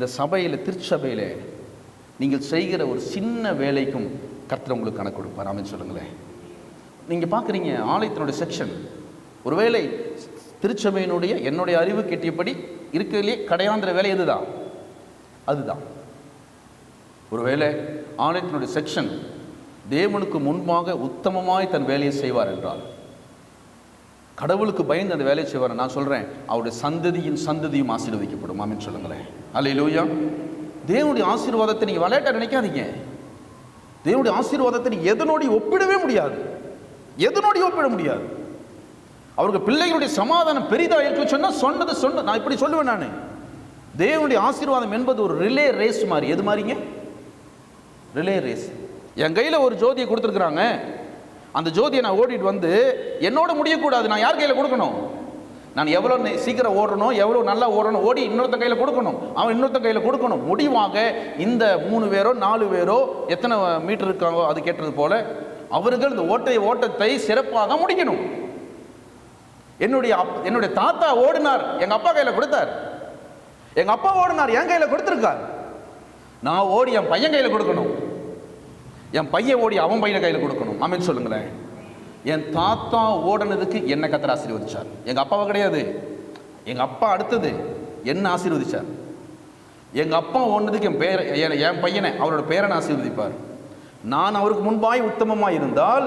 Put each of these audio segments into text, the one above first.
இந்த சபையில் திருச்சபையில் நீங்கள் செய்கிற ஒரு சின்ன வேலைக்கும் கர்த்தர் உங்களுக்கு கணக்கு கொடுப்பார். ஆமென் சொல்லுங்களேன். நீங்கள் பார்க்குறீங்க ஆலயத்தினுடைய செக்ஷன் ஒருவேளை திருச்சபையினுடைய என்னுடைய அறிவு கெட்டியபடி இருக்கிறதுலே கடையாந்திர வேலை எதுதான்? அதுதான். ஒருவேளை ஆலயத்தினுடைய செக்ஷன் தேவனுக்கு முன்பாக உத்தமமாய் தன் வேலையை செய்வார் என்றால் கடவுளுக்கு பயந்து அந்த வேலையை செய்வார். நான் சொல்கிறேன் அவருடைய சந்ததியின் சந்ததியும் ஆசீர்வதிக்கப்படும். ஆமென் சொல்லுங்களேன். அல்ல லூயா தேவனுடைய ஆசீர்வாதத்தை நீங்கள் விளையாட்ட நினைக்காதீங்க. தேவனுடைய ஆசீர்வாதத்தை நீ எதனோடு ஒப்பிடவே முடியாது. எதனோடு ஒப்பிட முடியாது. அவருக்கு பிள்ளைகளுடைய சமாதானம் பெரிதாக இருக்கு சொன்னால் சொன்னது சொன்ன நான் இப்படி சொல்லுவேன் நான். தேவனுடைய ஆசீர்வாதம் என்பது ஒரு ரிலே ரேஸ் மாதிரி. எது மாதிரிங்க? ரிலே ரேஸ் என் கையில் ஒரு ஜோதியை கொடுத்துருக்குறாங்க. அந்த ஜோதியை நான் ஓடிட்டு வந்து என்னோட முடியக்கூடாது. நான் யார் கையில் கொடுக்கணும்? நான் எவ்வளோ சீக்கிரம் ஓடணும் எவ்வளோ நல்லா ஓடணும் ஓடி இன்னொருத்த கையில் கொடுக்கணும். அவன் இன்னொருத்த கையில் கொடுக்கணும். முடிவாக இந்த மூணு பேரோ நாலு பேரோ எத்தனை மீட்டர் இருக்காங்களோ அது கேட்டது போல அவர்கள் இந்த ஓட்டை ஓட்டத்தை சிறப்பாக முடிக்கணும். என்னுடைய அப்- என்னுடைய தாத்தா ஓடினார் எங்கள் அப்பா கையில் கொடுத்தார். எங்கள் அப்பா ஓடினார் என் கையில் கொடுத்துருக்கார். நான் ஓடி என் பையன் கையில் கொடுக்கணும். என் பையன் ஓடி அவன் பையன் கையில் கொடுக்கணும். ஆமென் சொல்லுங்களேன். என் தாத்தா ஓடினதுக்கு என்னை கத்தர் ஆசீர்வதிச்சார். எங்கள் அப்பாவை கிடையாது. எங்கள் அப்பா அடுத்தது என்ன ஆசீர்வதிச்சார். எங்கள் அப்பா ஓடினதுக்கு என் பேர என் என் பையனை அவரோட பேரனை ஆசீர்வதிப்பார். நான் அவருக்கு முன்பாய் உத்தமமாக இருந்தால்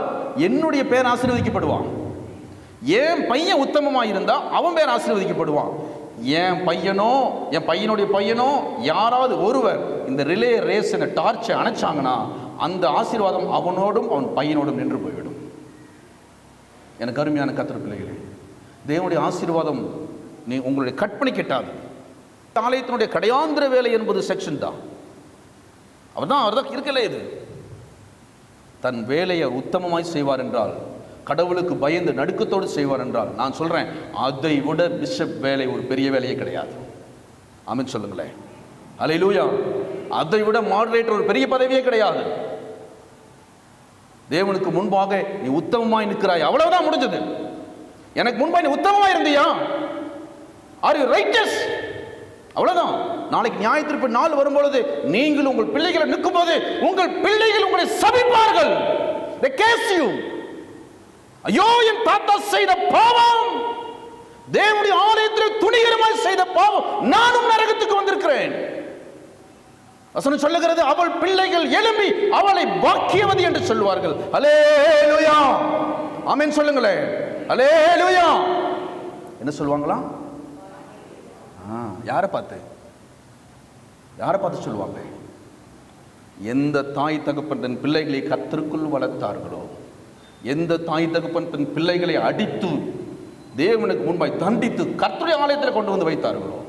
என்னுடைய பேர் ஆசீர்வதிக்கப்படுவான். என் பையன் உத்தமமாக இருந்தால் அவன் பேர் ஆசீர்வதிக்கப்படுவான். என் பையனோ என் பையனுடைய பையனோ யாராவது ஒருவர் இந்த ரிலே ரேஸ் இந்த டார்ச்சை அணைச்சாங்கன்னா அந்த ஆசீர்வாதம் அவனோடும் அவன் பையனோடும் நின்று போய்விடும். எனக்கு அருமையான கத்திர பிள்ளைகளே தேவனுடைய ஆசீர்வாதம் நீ உங்களுடைய கற்பனை கெட்டாது. ஆலயத்தினுடைய கடையாந்திர வேலை என்பது செக்ஷன் தான். அவர் தான் அவர் தான் இருக்கல இது. தன் வேலையை உத்தமமாய் செய்வார் என்றால் கடவுளுக்கு பயந்து நடுக்கத்தோடு செய்வார் என்றால் நான் சொல்கிறேன் அதை விட பிஷப் வேலை ஒரு பெரிய வேலையே கிடையாது. ஆமென் சொல்லுங்களேன். அல்லேலூயா அதை விட மாடரேட்டர் ஒரு பெரிய பதவியே கிடையாது. தேவனுக்கு முன்பாக நீ உத்தமமாய் நிற்கிறாய். அவ்வளவுதான் முடிஞ்சது. எனக்கு முன்பாக நீ உத்தமமாக இருந்தியா? ஆர் யூ ரைட்டஸ் அவ்வளவுதான். நாளைக்கு நியாயத்திற்பு நாள் வரும்பொழுது நீங்கள் உங்கள் பிள்ளைகளை நிற்கும் போது உங்கள் பிள்ளைகள் உங்களை சபிப்பார்கள். They கேஸ் யூ ஐயோ என் தாத்தா செய்த பாவம். தேவனுடைய ஆலயத்தில் துணிகரமாய் செய்த பாவம். நானும் வசனம் சொல்லுகிறது அவள் பிள்ளைகள் எழும்பி அவளை பாக்கியவதி என்று சொல்லுவார்கள். அலேலுயா ஆமென் சொல்லுங்களேன். அலேலுயா என்ன சொல்லுவாங்களா? ஆ யாரை பார்த்து? யாரை பார்த்து சொல்லுவாங்க? எந்த தாய் தகப்பன் தன் பிள்ளைகளை கத்திற்குள் வளர்த்தார்களோ எந்த தாய் தகப்பன் தன் பிள்ளைகளை அடித்து தேவனுக்கு முன்பாய் தண்டித்து கர்த்தருடைய ஆலயத்தில் கொண்டு வந்து வைத்தார்களோ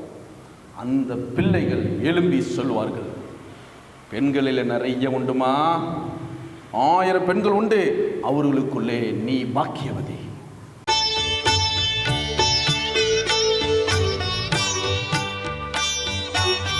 அந்த பிள்ளைகள் எழும்பி சொல்வார்கள் பெண்களில் நிறைய உண்டுமா? ஆயிரம் பெண்கள் உண்டு. அவர்களுக்குள்ளே நீ பாக்கியவதி.